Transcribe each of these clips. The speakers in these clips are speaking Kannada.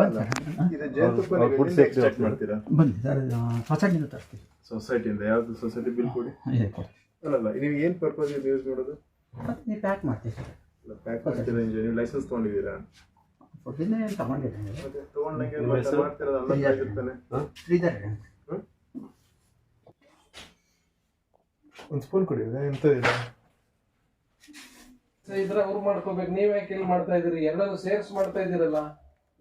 ಬಂದು ಸರ್. ಮಾಡ್ತೀರಾ? ಬಂದು ಸರ್ ಸೊಸೈಟಿಯಿಂದ ತರಿಸ್ತೀವಿ. ಸೊಸೈಟಿಯಿಂದ ಯಾವ್ದು ಸೊಸೈಟಿ ಬಿಲ್ ಕೊಡಿ? ಇದೆ ಕೊಡಿ. ಅಲ್ಲಲ್ಲ ನೀವು ಏನು ಪರ್ಪಸ್ ಯೂಸ್ ಮಾಡೋದು ಮತ್ತು ನೀವು ಪ್ಯಾಕ್ ಮಾಡ್ತೀವಿ ಸರ್. ಪ್ಯಾಕ್ ಮಾಡ್ತೀರಾ ಇಂಜಿನ್ ನೀವು ಲೈಸೆನ್ಸ್ ತೊಗೊಂಡಿದ್ದೀರಾ? ಫುಡ್ಡಿಂದ ಏನು ತಗೊಂಡಿದ್ದೀನಿ ಮತ್ತೆ ತೊಗೊಂಡಂಗೆ ನಿಮ್ಮ ಮತ್ತೆ ಹೆಸರು? ಮಾಡ್ತಿರೋದು ಅಲ್ಲ ಶ್ರೀಧರ್. ಆಗಿರ್ತಾನೆ ಶ್ರೀಧರ್ ಒಂದು ಸ್ಪೂನ್ ಕೊಡಿ ಇದ್ರೆ ಅವ್ರು ಮಾಡ್ಕೋಬೇಕು. ನೀವ್ ಯಾಕೆ ಇಲ್ಲಿ ಮಾಡ್ತಾ ಇದೀರಿ ಎಲ್ಲರೂ ಸೇರ್ಸ್ ಮಾಡ್ತಾ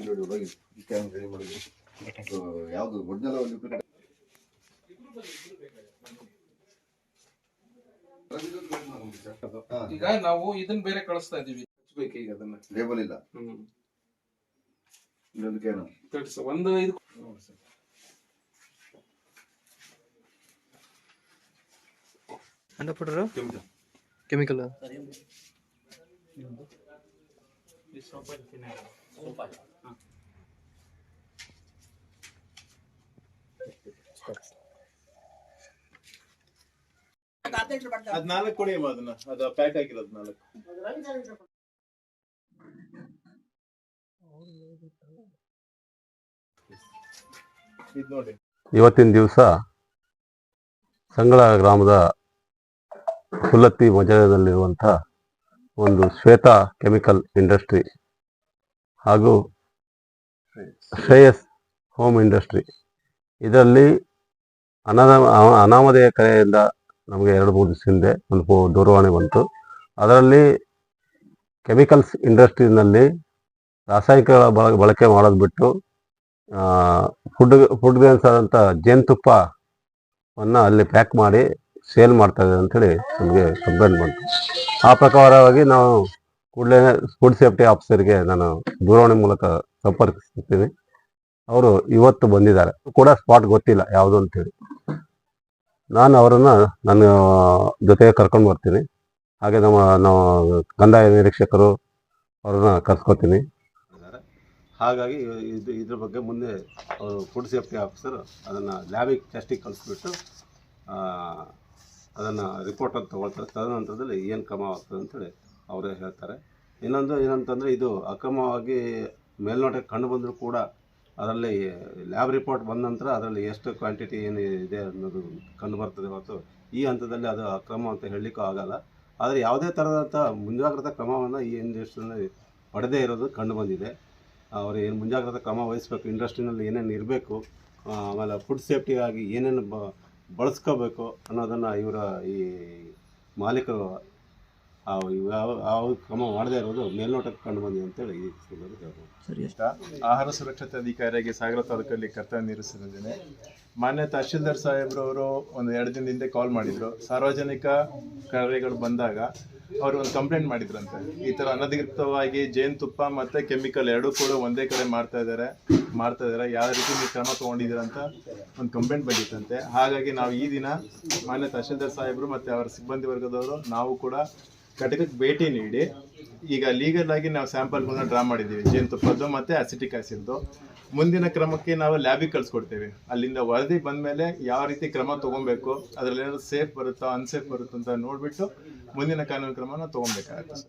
ನೋಡಿ ಒಳಗೆ ಈ ಕ್ಯಾನ್ ರೆಡಿ ಮಾಡಿದ್ರು ಯಾವುದು ಒರಿಜಿನಲ್ ಡೂಪ್ಲಿಕೇಟ್ ಈಗ ನಾವು ಇದನ್ನ ಬೇರೆ ಕಳಿಸ್ತಾ ಇದೀವಿ ಹಚ್ಬೇಕು ಈಗ ಅದನ್ನ. ಲೇಬಲ್ ಇಲ್ಲ. ಹ್ಮ್. ಇನ್ನೊಂದು ಕ್ಯಾನ್ ಕಳ್ಸ ಒಂದು ಇದು ಅಂಡ ಪುಟ್ರು ಕೆಮಿಕಲ್ ಅದ್ ನಾಲ್ಕು ಕೊಡಿ ಅಮ್ಮ ಅದನ್ನ. ಅದು ಪ್ಯಾಕ್ ಆಗಿರೋದು ನಾಲ್ಕು ಇದು ನೋಡಿ. ಇವತ್ತಿನ ದಿವಸ ಸಂಗಳ ಗ್ರಾಮದ ಸುಲತ್ತಿ ಮಜಲದಲ್ಲಿರುವಂಥ ಒಂದು ಶ್ವೇತ ಕೆಮಿಕಲ್ ಇಂಡಸ್ಟ್ರಿ ಹಾಗೂ ಶ್ರೇಯಸ್ ಹೋಮ್ ಇಂಡಸ್ಟ್ರಿ ಇದರಲ್ಲಿ ಅನಾಮ ಅನಾಮಧೇಯ ಕಲೆಯಿಂದ ನಮಗೆ ಎರಡು ಮೂರು ದಿವಸ ಹಿಂದೆ ಒಂದು ದೂರವಾಣಿ ಬಂತು. ಅದರಲ್ಲಿ ಕೆಮಿಕಲ್ಸ್ ಇಂಡಸ್ಟ್ರಿನಲ್ಲಿ ರಾಸಾಯನಿಕಗಳ ಬಳ ಬಳಕೆ ಮಾಡೋದು ಬಿಟ್ಟು ಫುಡ್ ಫುಡ್ ಗ್ರೇನ್ಸ್ ಆದಂಥ ಜೇನುತುಪ್ಪವನ್ನು ಅಲ್ಲಿ ಪ್ಯಾಕ್ ಮಾಡಿ ಸೇಲ್ ಮಾಡ್ತಾ ಇದ್ದಾರೆ ಅಂತೇಳಿ ನಮಗೆ ಕಂಪ್ಲೇಂಟ್ ಬಂತು. ಆ ಪ್ರಕಾರವಾಗಿ ನಾವು ಕೂಡಲೇ ಫುಡ್ ಸೇಫ್ಟಿ ಆಫೀಸರ್ಗೆ ನಾನು ದೂರವಾಣಿ ಮೂಲಕ ಸಂಪರ್ಕಿಸ್ತೀನಿ. ಅವರು ಇವತ್ತು ಬಂದಿದ್ದಾರೆ. ಕೂಡ ಸ್ಪಾಟ್ ಗೊತ್ತಿಲ್ಲ ಯಾವುದು ಅಂತೇಳಿ. ನಾನು ಅವರನ್ನು ನನ್ನ ಜೊತೆಗೆ ಕರ್ಕೊಂಡು ಬರ್ತೀನಿ. ಹಾಗೆ ನಮ್ಮ ನಾವು ಕಂದಾಯ ನಿರೀಕ್ಷಕರು ಅವ್ರನ್ನ ಕರ್ಸ್ಕೊತೀನಿ. ಹಾಗಾಗಿ ಇದು, ಇದ್ರ ಬಗ್ಗೆ ಮುಂದೆ ಅವರು ಫುಡ್ ಸೇಫ್ಟಿ ಆಫೀಸರ್ ಅದನ್ನು ಲ್ಯಾಬಿಗೆ ಟೆಸ್ಟಿಗೆ ಕಳಿಸ್ಬಿಟ್ಟು ಅದನ್ನು ರಿಪೋರ್ಟ್ ಅಂತ ತೊಗೊಳ್ತಾರೆ. ತದನಂತರದಲ್ಲಿ ಏನು ಕ್ರಮ ಆಗ್ತದೆ ಅಂತೇಳಿ ಅವರೇ ಹೇಳ್ತಾರೆ. ಇನ್ನೊಂದು ಏನಂತಂದರೆ ಇದು ಅಕ್ರಮವಾಗಿ ಮೇಲ್ನೋಟಕ್ಕೆ ಕಂಡು ಬಂದರೂ ಕೂಡ ಅದರಲ್ಲಿ ಲ್ಯಾಬ್ ರಿಪೋರ್ಟ್ ಬಂದ ನಂತರ ಅದರಲ್ಲಿ ಎಷ್ಟು ಕ್ವಾಂಟಿಟಿ ಏನು ಇದೆ ಅನ್ನೋದು ಕಂಡು ಬರ್ತದೆ ಹೊರತು ಈ ಹಂತದಲ್ಲಿ ಅದು ಅಕ್ರಮ ಅಂತ ಹೇಳಲಿಕ್ಕೂ ಆಗಲ್ಲ. ಆದರೆ ಯಾವುದೇ ಥರದಂಥ ಮುಂಜಾಗ್ರತಾ ಕ್ರಮವನ್ನು ಈ ಇಂಡಸ್ಟ್ರಿಯಲ್ಲಿ ಪಡೆದೇ ಇರೋದು ಕಂಡು ಬಂದಿದೆ. ಅವರು ಏನು ಮುಂಜಾಗ್ರತಾ ಕ್ರಮ ವಹಿಸಬೇಕು, ಇಂಡಸ್ಟ್ರಿನಲ್ಲಿ ಏನೇನು ಇರಬೇಕು ಆಮೇಲೆ ಫುಡ್ ಸೇಫ್ಟಿಗಾಗಿ ಏನೇನು ಬ, ಬಳಸ್ಕೋಬೇಕು ಅನ್ನೋದನ್ನು ಇವರ ಈ ಮಾಲೀಕರು ಯಾವ ಯಾವ ಕ್ರಮ ಮಾಡದೇ ಇರೋದು ಮೇಲ್ನೋಟಕ್ಕೆ ಕಂಡು ಬಂದಿದೆ ಅಂತೇಳಿ ಹೇಳಿ ಸರಿ ಹೇಳ್ಬೋದು ಆಹಾರ ಸುರಕ್ಷತೆ ಅಧಿಕಾರಿಯಾಗಿ ಸಾಗರ ತಾಲೂಕಲ್ಲಿ ಕರ್ತವ್ಯ ನಿರ್ವಹಿಸಿದ್ದೇನೆ ಮಾನ್ಯ ತಹಶೀಲ್ದಾರ್ ಸಾಹೇಬ್ರವರು ಒಂದು ಎರಡು ದಿನದ ಹಿಂದೆ ಕಾಲ್ ಮಾಡಿದ್ರು. ಸಾರ್ವಜನಿಕ ಕಾರ್ಯಗಳು ಬಂದಾಗ ಅವರು ಒಂದು ಕಂಪ್ಲೇಂಟ್ ಮಾಡಿದ್ರಂತೆ. ಈ ತರ ಅನಧಿಕೃತವಾಗಿ ಜೇನುತುಪ್ಪ ಮತ್ತೆ ಕೆಮಿಕಲ್ ಎರಡೂ ಕೂಡ ಒಂದೇ ಕಡೆ ಮಾಡ್ತಾ ಇದ್ದಾರೆ. ಮಾಡ್ತಾ ಇದ್ದಾರೆ. ಯಾವ ರೀತಿ ನೀವು ಕ್ರಮ ತಗೊಂಡಿದ್ದೀರಂತ ಅಂತ ಒಂದು ಕಂಪ್ಲೇಂಟ್ ಬಂದಿತ್ತಂತೆ. ಹಾಗಾಗಿ ನಾವು ಈ ದಿನ ಮಾನ್ಯ ತಹಶೀಲ್ದಾರ್ ಸಾಹೇಬರು ಮತ್ತೆ ಅವರ ಸಿಬ್ಬಂದಿ ವರ್ಗದವರು ನಾವು ಕೂಡ ಘಟಕಕ್ಕೆ ಭೇಟಿ ನೀಡಿ, ಈಗ ಲೀಗಲ್ ಆಗಿ ನಾವು ಸ್ಯಾಂಪಲ್ಗಳನ್ನ ಡ್ರಾ ಮಾಡಿದ್ದೀವಿ. ಜೇನುತುಪ್ಪದ್ದು ಮತ್ತು ಅಸಿಟಿಕ್ ಆಸಿಡ್ದು ಮುಂದಿನ ಕ್ರಮಕ್ಕೆ ನಾವು ಲ್ಯಾಬಿಗೆ ಕಳ್ಸಿಕೊಡ್ತೇವೆ. ಅಲ್ಲಿಂದ ವರದಿ ಬಂದ್ಮೇಲೆ ಯಾವ ರೀತಿ ಕ್ರಮ ತಗೊಬೇಕು ಅದ್ರಲ್ಲಿ ಏನಾದ್ರು ಸೇಫ್ ಬರುತ್ತೋ ಅನ್ಸೇಫ್ ಬರುತ್ತೋ ಅಂತ ನೋಡ್ಬಿಟ್ಟು ಮುಂದಿನ ಕಾನೂನು ಕ್ರಮನ ತಗೊಬೇಕಾಗುತ್ತೆ.